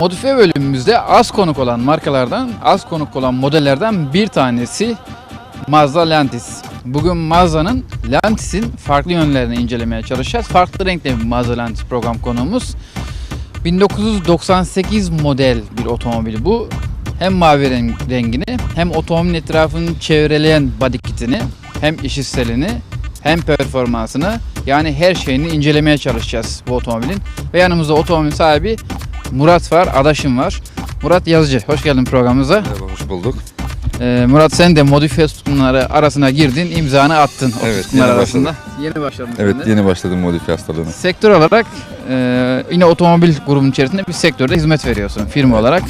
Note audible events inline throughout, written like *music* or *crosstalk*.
Modifiye bölümümüzde az konuk olan markalardan, az konuk olan modellerden bir tanesi Mazda Lantis. Bugün Mazda'nın Lantis'in farklı yönlerini incelemeye çalışacağız. Farklı renkte bir Mazda Lantis program konuğumuz. 1998 model bir otomobil bu. Hem mavi ren- rengini hem otomobilin etrafını çevreleyen body kitini hem işitsselini hem performansını yani her şeyini incelemeye çalışacağız bu otomobilin. Ve yanımızda otomobil sahibi Murat var, adaşım var. Murat Yazıcı, hoş geldin programımıza. Merhaba, hoş bulduk. Ee, Murat sen de modifiye tutumları arasına girdin, imzanı attın o Evet, tutumlar yeni arasında. Yeni başladın sen Evet, de. yeni başladım modifiye hastalığına. Sektör olarak e, yine otomobil grubunun içerisinde bir sektörde hizmet veriyorsun firma olarak.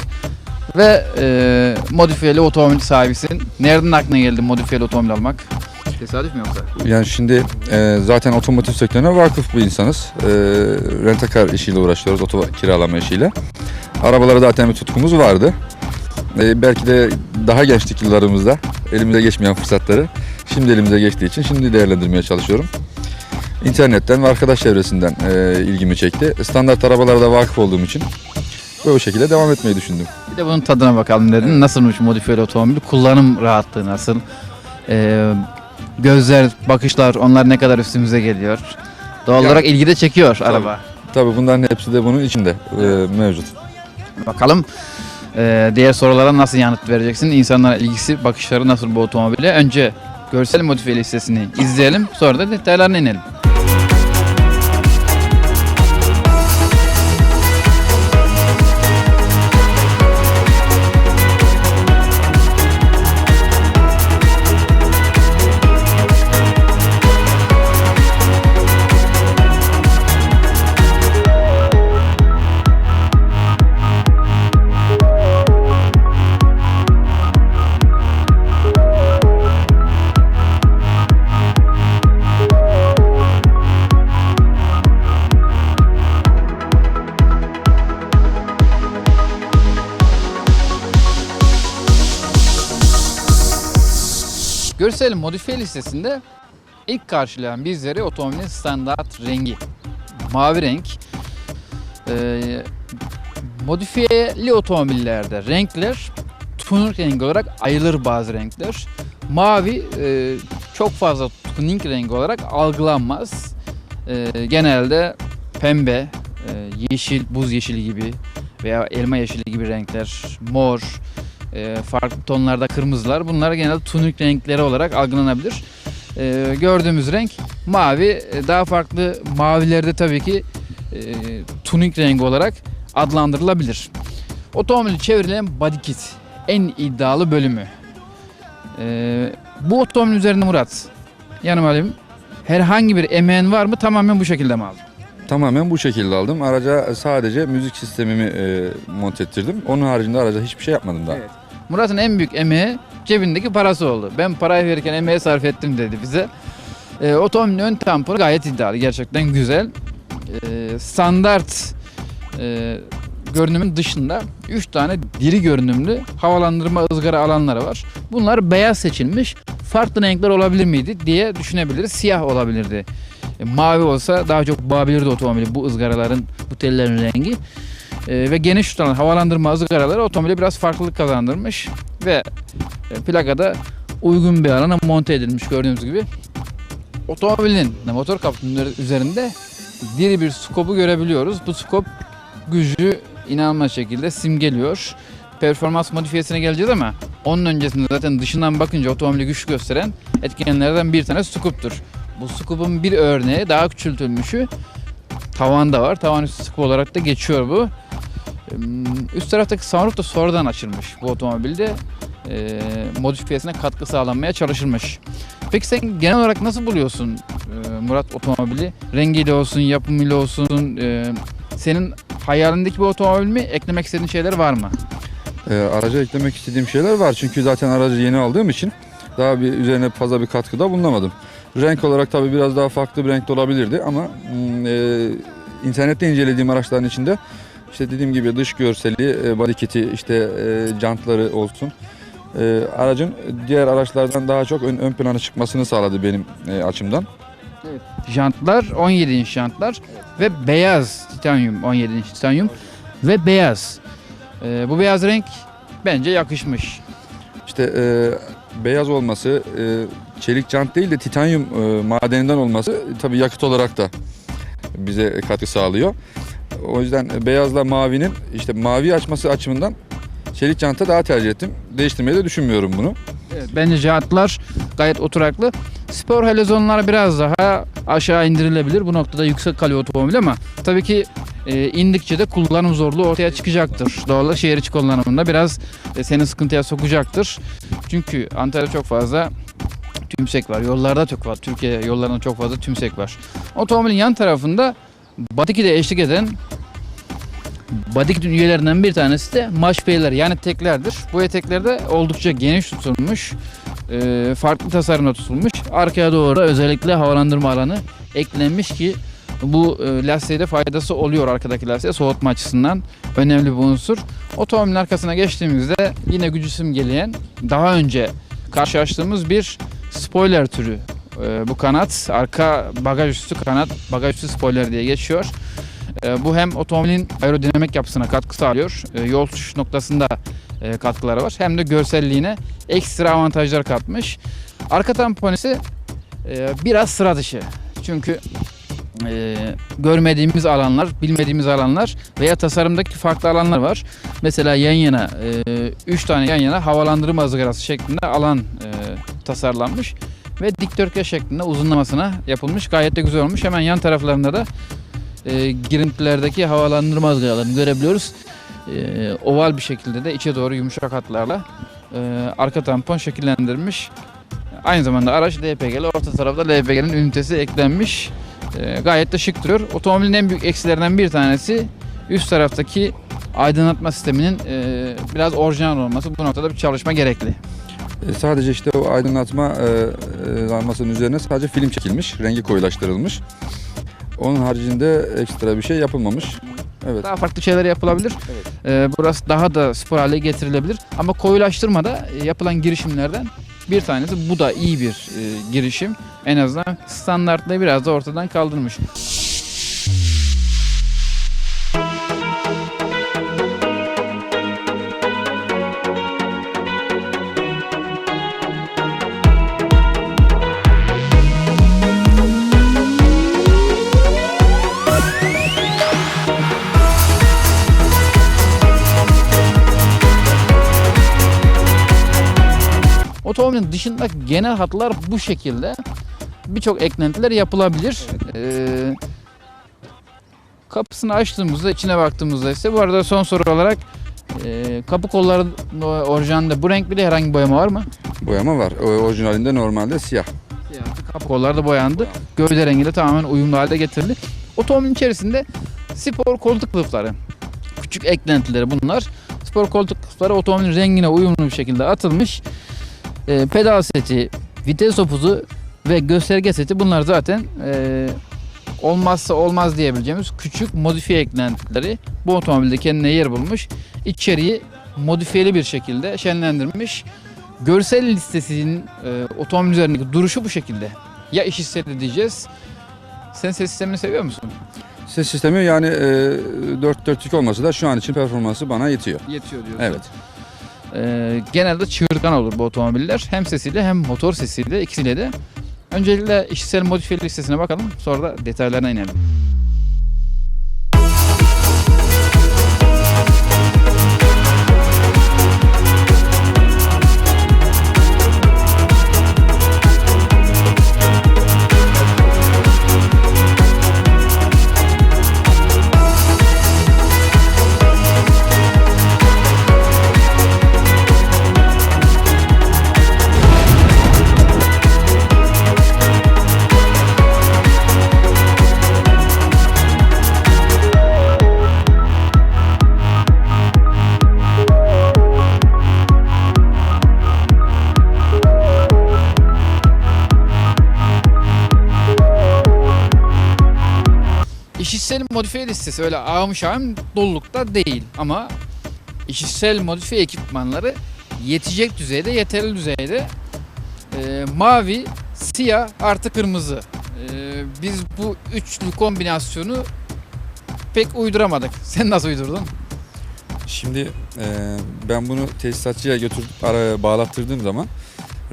Ve e, modifiyeli otomobil sahibisin. Nereden aklına geldi modifiyeli otomobil almak? Tesadüf mü yoksa? Yani şimdi e, zaten otomotiv sektörüne vakıf bir insanız. E, rentakar işiyle uğraşıyoruz, oto kiralama işiyle. Arabalara zaten bir tutkumuz vardı. E, belki de daha gençlik yıllarımızda elimize geçmeyen fırsatları şimdi elimize geçtiği için şimdi değerlendirmeye çalışıyorum. İnternetten ve arkadaş çevresinden e, ilgimi çekti. Standart arabalara da vakıf olduğum için böyle şekilde devam etmeyi düşündüm. Bir de bunun tadına bakalım dedin. Nasılmış modifiyeli otomobil? Kullanım rahatlığı nasıl? E, gözler, bakışlar onlar ne kadar üstümüze geliyor? Doğal Ya- olarak ilgi de çekiyor araba. Tabii bunların hepsi de bunun içinde e, mevcut. Bakalım e, diğer sorulara nasıl yanıt vereceksin? İnsanlara ilgisi, bakışları nasıl bu otomobile? Önce görsel modifiye listesini izleyelim. Sonra da detaylarına inelim. Görsel modifiye listesinde ilk karşılayan bizleri otomobilin standart rengi. Mavi renk. Ee, modifiyeli otomobillerde renkler tuning rengi olarak ayrılır bazı renkler. Mavi e, çok fazla tuning rengi olarak algılanmaz. E, genelde pembe, e, yeşil, buz yeşili gibi veya elma yeşili gibi renkler, mor, e, farklı tonlarda kırmızılar bunlar genelde tunik renkleri olarak algılanabilir. E, gördüğümüz renk mavi. E, Daha farklı mavilerde tabii ki e, tunik rengi olarak adlandırılabilir. Otomobili çevrilen body kit en iddialı bölümü. E, bu otomobil üzerinde Murat yanıma alayım. Herhangi bir emeğin var mı? Tamamen bu şekilde mi aldın? Tamamen bu şekilde aldım. Araca sadece müzik sistemimi e, monte ettirdim. Onun haricinde araca hiçbir şey yapmadım daha. Evet. Murat'ın en büyük emeği cebindeki parası oldu. Ben parayı verirken emeğe sarf ettim dedi bize. Ee, otomobilin ön tamponu gayet iddialı. Gerçekten güzel. Ee, standart e, görünümün dışında 3 tane diri görünümlü havalandırma ızgara alanları var. Bunlar beyaz seçilmiş. Farklı renkler olabilir miydi diye düşünebiliriz. Siyah olabilirdi. E, mavi olsa daha çok bağabilirdi otomobili bu ızgaraların, bu tellerin rengi. Ee, ve geniş tutan havalandırma ızgaraları otomobile biraz farklılık kazandırmış ve e, plakada uygun bir alana monte edilmiş gördüğünüz gibi. Otomobilin motor kaputunun üzerinde diri bir skopu görebiliyoruz. Bu skop gücü inanılmaz şekilde simgeliyor. Performans modifiyesine geleceğiz ama onun öncesinde zaten dışından bakınca otomobili güç gösteren etkenlerden bir tane skoptur. Bu skopun bir örneği daha küçültülmüşü tavanda var. Tavan üstü skop olarak da geçiyor bu. Hmm, Üst taraftaki sunroof da sonradan açılmış bu otomobilde. E, modifiyesine katkı sağlanmaya çalışılmış. Peki sen genel olarak nasıl buluyorsun e, Murat otomobili? Rengiyle olsun, yapımıyla olsun. e, senin hayalindeki bir otomobil mi? Eklemek istediğin şeyler var mı? E, araca eklemek istediğim şeyler var. Çünkü zaten aracı yeni aldığım için daha bir üzerine fazla bir katkıda bulunamadım. Renk olarak tabii biraz daha farklı bir renkte olabilirdi ama mm, e, internette incelediğim araçların içinde işte dediğim gibi dış görseli, e, body kit'i, işte e, jantları olsun. E, aracın diğer araçlardan daha çok ön, ön plana çıkmasını sağladı benim açımdan. Jantlar 17 inç jantlar ve beyaz titanyum 17 inç titanyum ve beyaz. Bu beyaz renk bence yakışmış. İşte e, beyaz olması, e, çelik jant değil de titanyum e, madeninden olması tabii yakıt olarak da bize katkı sağlıyor. O yüzden beyazla mavinin işte mavi açması açımından çelik janta daha tercih ettim. Değiştirmeyi de düşünmüyorum bunu. Evet, bence jantlar gayet oturaklı. Spor helezonlar biraz daha aşağı indirilebilir. Bu noktada yüksek kalıyor otomobil ama tabii ki e, indikçe de kullanım zorluğu ortaya çıkacaktır. Doğal şehir içi kullanımında biraz e, seni sıkıntıya sokacaktır. Çünkü Antalya'da çok fazla tümsek var. Yollarda çok fazla. Türkiye yollarında çok fazla tümsek var. Otomobilin yan tarafında Badiki'de eşlik eden Badik üyelerinden bir tanesi de maşpeyler yani teklerdir. Bu etekler de oldukça geniş tutulmuş. e, farklı tasarımda tutulmuş. Arkaya doğru özellikle havalandırma alanı eklenmiş ki bu e, lastiğe de faydası oluyor arkadaki lastiğe soğutma açısından önemli bir unsur. Otomobilin arkasına geçtiğimizde yine gücü simgeleyen daha önce karşılaştığımız bir spoiler türü. E, bu kanat arka bagaj üstü kanat bagaj üstü spoiler diye geçiyor. E, bu hem otomobilin aerodinamik yapısına katkı sağlıyor. E, yol tutuş noktasında e, katkıları var. Hem de görselliğine ekstra avantajlar katmış. Arka tamponisi e, biraz sıra dışı. Çünkü e, görmediğimiz alanlar, bilmediğimiz alanlar veya tasarımdaki farklı alanlar var. Mesela yan yana 3 tane yan yana havalandırma ızgarası şeklinde alan e, tasarlanmış ve dikdörtgen şeklinde uzunlamasına yapılmış. Gayet de güzel olmuş. Hemen yan taraflarında da e, girintilerdeki havalandırma ızgaralarını görebiliyoruz. E, oval bir şekilde de içe doğru yumuşak hatlarla e, arka tampon şekillendirilmiş. Aynı zamanda araç LPG'li, orta tarafta LPG'nin ünitesi eklenmiş. E, gayet de şık duruyor. Otomobilin en büyük eksilerinden bir tanesi üst taraftaki aydınlatma sisteminin e, biraz orijinal olması. Bu noktada bir çalışma gerekli. E, sadece işte o aydınlatma e, e, lambasının üzerine sadece film çekilmiş, rengi koyulaştırılmış. Onun haricinde ekstra bir şey yapılmamış. Evet. Daha farklı şeyler yapılabilir. Evet. Ee, burası daha da spor hale getirilebilir. Ama koyulaştırmada yapılan girişimlerden bir tanesi. Bu da iyi bir e, girişim. En azından standartlığı biraz da ortadan kaldırmış. Otomobilin dışında genel hatlar bu şekilde. Birçok eklentiler yapılabilir. Ee, kapısını açtığımızda, içine baktığımızda ise bu arada son soru olarak e, kapı kolları orijinalinde bu renk bir de herhangi bir boyama var mı? Boyama var. O, orijinalinde normalde siyah. Kapı kolları da boyandı. Gövde rengi de tamamen uyumlu halde getirildi. Otomobilin içerisinde spor koltuk kılıfları. Küçük eklentileri bunlar. Spor koltuk kılıfları otomobilin rengine uyumlu bir şekilde atılmış. E, pedal seti, vites topuzu ve gösterge seti bunlar zaten e, olmazsa olmaz diyebileceğimiz küçük modifiye eklentileri bu otomobilde kendine yer bulmuş. İçeriği modifiyeli bir şekilde şenlendirmiş. Görsel listesinin e, otomobil üzerindeki duruşu bu şekilde. Ya iş hissedi diyeceğiz. Sen ses sistemini seviyor musun? Ses sistemi yani e, 4 dörtlük olması da şu an için performansı bana yetiyor. Yetiyor diyorsun. Evet. Ee, genelde çığırtkan olur bu otomobiller. Hem sesiyle hem motor sesiyle ikisiyle de. Öncelikle işitsel modifiye listesine bakalım. Sonra da detaylarına inelim. İşitsel modifiye listesi öyle ağım şahım dolulukta değil ama işitsel modifiye ekipmanları yetecek düzeyde, yeterli düzeyde Ee, mavi, siyah artı kırmızı. Ee, biz bu üçlü kombinasyonu pek uyduramadık. *laughs* Sen nasıl uydurdun? Şimdi e, ben bunu tesisatçıya götürüp ara, bağlattırdığım zaman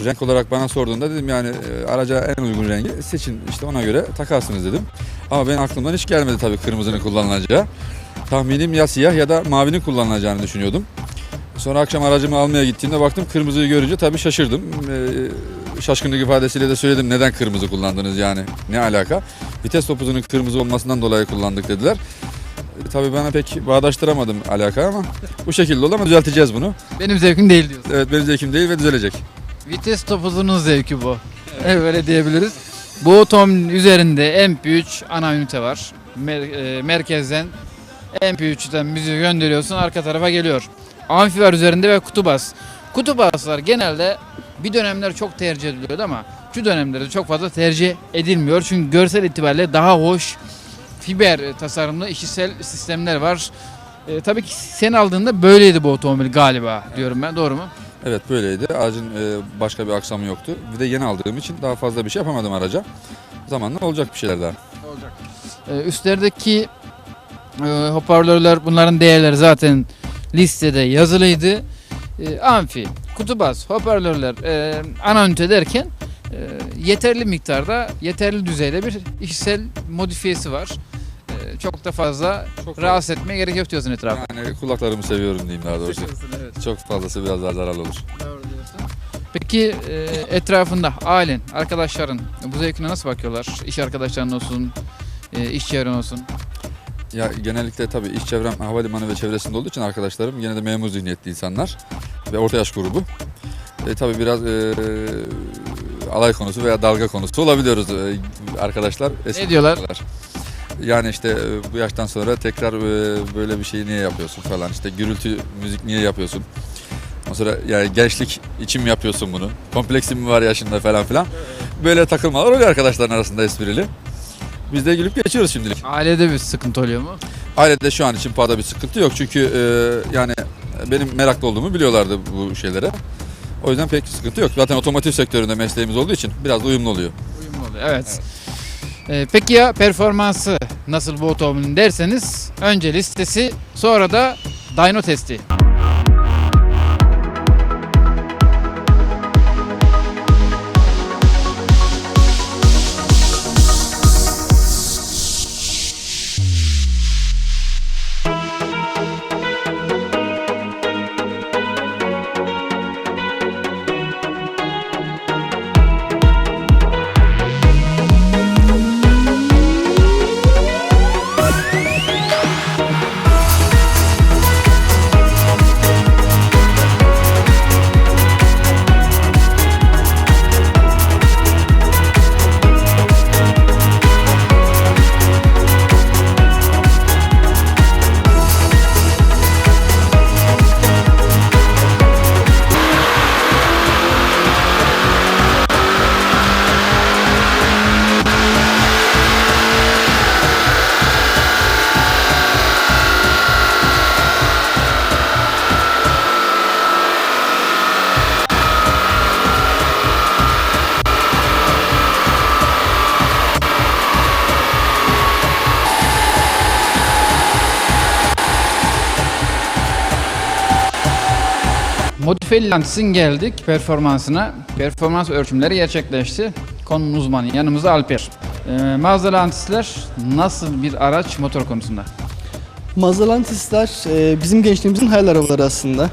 renk olarak bana sorduğunda dedim yani e, araca en uygun rengi seçin işte ona göre takarsınız dedim. Ama benim aklımdan hiç gelmedi tabii kırmızının kullanılacağı. Tahminim ya siyah ya da mavinin kullanılacağını düşünüyordum. Sonra akşam aracımı almaya gittiğimde baktım kırmızıyı görünce tabii şaşırdım. E, şaşkınlık ifadesiyle de söyledim neden kırmızı kullandınız yani ne alaka. Vites topuzunun kırmızı olmasından dolayı kullandık dediler. E, tabii bana pek bağdaştıramadım alaka ama bu şekilde oldu ama düzelteceğiz bunu. Benim zevkim değil diyorsun. Evet benim zevkim değil ve düzelecek. Vites topuzunun zevki bu. Evet. Öyle diyebiliriz. Bu otomobilin üzerinde MP3 ana ünite var. Mer- e, merkezden MP3'ten müziği gönderiyorsun arka tarafa geliyor. Amfi var üzerinde ve kutu bas. Kutu baslar genelde bir dönemler çok tercih ediliyordu ama şu dönemlerde çok fazla tercih edilmiyor. Çünkü görsel itibariyle daha hoş fiber tasarımlı işitsel sistemler var. E, tabii ki sen aldığında böyleydi bu otomobil galiba diyorum ben doğru mu? Evet böyleydi. Aracın e, başka bir aksamı yoktu. Bir de yeni aldığım için daha fazla bir şey yapamadım araca. Zamanla olacak bir şeyler daha. olacak. Ee, üstlerdeki e, hoparlörler bunların değerleri zaten listede yazılıydı. Ee, amfi, kutubas, hoparlörler, e, ana ünite derken e, yeterli miktarda, yeterli düzeyde bir işitsel modifiyesi var. Çok da fazla Çok rahatsız etmeye gerek yok diyorsun etrafı. Yani kulaklarımı seviyorum diyeyim daha doğrusu. Çok fazlası biraz daha zararlı olur. Peki e, etrafında ailen, arkadaşların bu zevkine nasıl bakıyorlar? İş arkadaşların olsun, e, iş çevren olsun. Ya genellikle tabii iş çevrem havalimanı ve çevresinde olduğu için arkadaşlarım gene de memur zihniyetli insanlar ve orta yaş grubu. E, tabii biraz e, alay konusu veya dalga konusu olabiliyoruz e, arkadaşlar. Ne diyorlar? Yani işte e, bu yaştan sonra tekrar e, böyle bir şeyi niye yapıyorsun falan işte gürültü müzik niye yapıyorsun? Ondan sonra yani gençlik için mi yapıyorsun bunu? Kompleksin mi var yaşında falan filan. Böyle takılmalar oluyor arkadaşların arasında esprili. Biz de gülüp geçiyoruz şimdilik. Ailede bir sıkıntı oluyor mu? Ailede şu an için pahada bir sıkıntı yok çünkü e, yani benim meraklı olduğumu biliyorlardı bu şeylere. O yüzden pek sıkıntı yok. Zaten otomotiv sektöründe mesleğimiz olduğu için biraz da uyumlu oluyor. Uyumlu oluyor. Evet. Ee, peki ya performansı nasıl bu otomobilin derseniz önce listesi sonra da dyno testi. Modifiyeli Lantis'in geldik performansına. Performans ölçümleri gerçekleşti. Konunun uzmanı yanımızda Alper. Ee, Mazda Lantis'ler nasıl bir araç motor konusunda? Mazda Lantis'ler e, bizim gençliğimizin hayal arabaları aslında.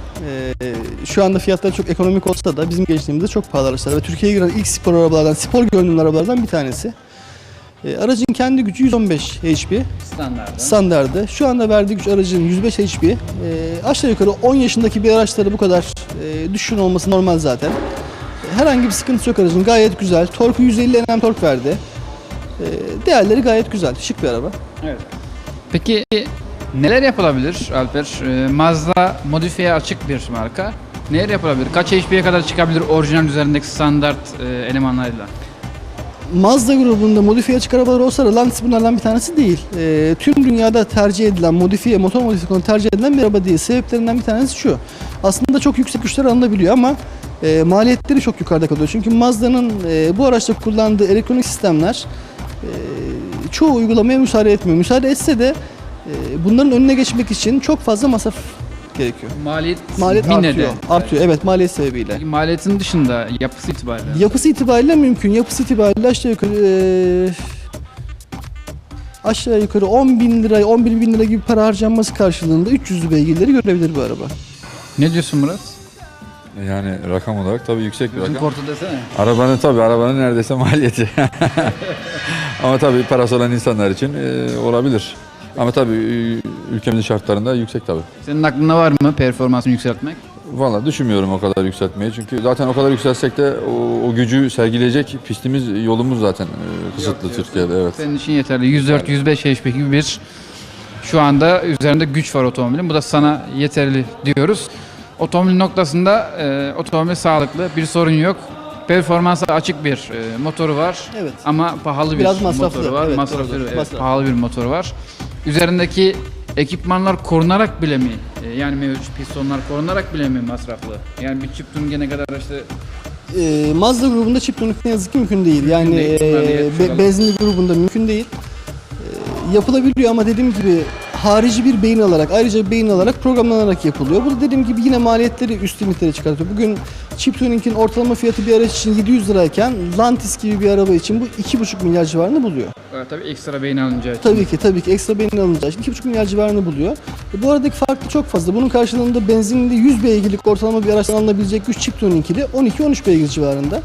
E, şu anda fiyatları çok ekonomik olsa da bizim gençliğimizde çok pahalı araçlar ve Türkiye'ye giren ilk spor arabalardan, spor görünümlü arabalardan bir tanesi. E, aracın kendi gücü 115 HP Standart. standardı. Şu anda verdiği güç aracın 105 HP. E, aşağı yukarı 10 yaşındaki bir araçları bu kadar e, düşün olması normal zaten. E, herhangi bir sıkıntısı yok aracın. Gayet güzel. Torku 150 Nm tork verdi. E, değerleri gayet güzel. Şık bir araba. Evet. Peki neler yapılabilir Alper? Ee, Mazda modifiye açık bir marka. Neler yapılabilir? Kaç HP'ye kadar çıkabilir orijinal üzerindeki standart e, elemanlarıyla? Mazda grubunda modifiye açık arabalar olsa da Lantis bunlardan bir tanesi değil. Ee, tüm dünyada tercih edilen, modifiye, motor modifikasyonu tercih edilen bir araba değil. Sebeplerinden bir tanesi şu. Aslında çok yüksek güçler alınabiliyor ama e, maliyetleri çok yukarıda kalıyor. Çünkü Mazda'nın e, bu araçta kullandığı elektronik sistemler e, çoğu uygulamaya müsaade etmiyor. Müsaade etse de e, bunların önüne geçmek için çok fazla masraf gerekiyor. Maliyet, Maliyet artıyor. neden. Artıyor evet maliyet sebebiyle. Peki maliyetin dışında yapısı itibariyle. Yapısı itibariyle mümkün. Yapısı itibariyle aşağı yukarı eee, aşağı yukarı 10 bin lira, 11 bin lira gibi para harcanması karşılığında 300'lü beygirleri görebilir bu araba. Ne diyorsun Murat? Yani rakam olarak tabii yüksek bir Bizim rakam. kortu desene. Arabanın tabii arabanın neredeyse *laughs* maliyeti. *laughs* Ama tabii parası olan insanlar için e, olabilir. Ama tabii ülkemizin şartlarında yüksek tabii. Senin aklında var mı performansını yükseltmek? Valla düşünmüyorum o kadar yükseltmeyi. Çünkü zaten o kadar yükselsek de o, o gücü sergileyecek pistimiz, yolumuz zaten e, kısıtlı. Türkiye'de. Evet. Senin için yeterli. 104-105 HP gibi bir şu anda üzerinde güç var otomobilin. Bu da sana yeterli diyoruz. Otomobil noktasında e, otomobil sağlıklı, bir sorun yok. Performansa açık bir e, motoru var. Evet. Ama pahalı bir Biraz masraflı, motoru var. evet, masraflı, evet, Masraflı. pahalı bir motoru var. Üzerindeki ekipmanlar korunarak bile mi? e, yani mevcut pistonlar korunarak bile mi masraflı? Yani bir çift gene kadar işte Eee Mazda grubunda çift dönük ne yazık ki mümkün değil. Mümkün yani değil. yetmiş be- benzinli grubunda mümkün değil. Eee, yapılabiliyor ama dediğim gibi harici bir beyin alarak, ayrıca bir beyin alarak programlanarak yapılıyor. Bu da dediğim gibi yine maliyetleri üst limitlere çıkartıyor. Bugün Chip Tuning'in ortalama fiyatı bir araç için 700 lirayken Lantis gibi bir araba için bu 2,5 milyar civarını buluyor. e, tabii ekstra beyin alınacağı için. Tabii ki tabii ki ekstra beyin alınacağı için 2,5 milyar civarını buluyor. E, bu aradaki fark çok fazla. Bunun karşılığında benzinli 100 beygirlik ortalama bir araçtan alınabilecek güç Chip Tuning ile 12-13 beygir civarında.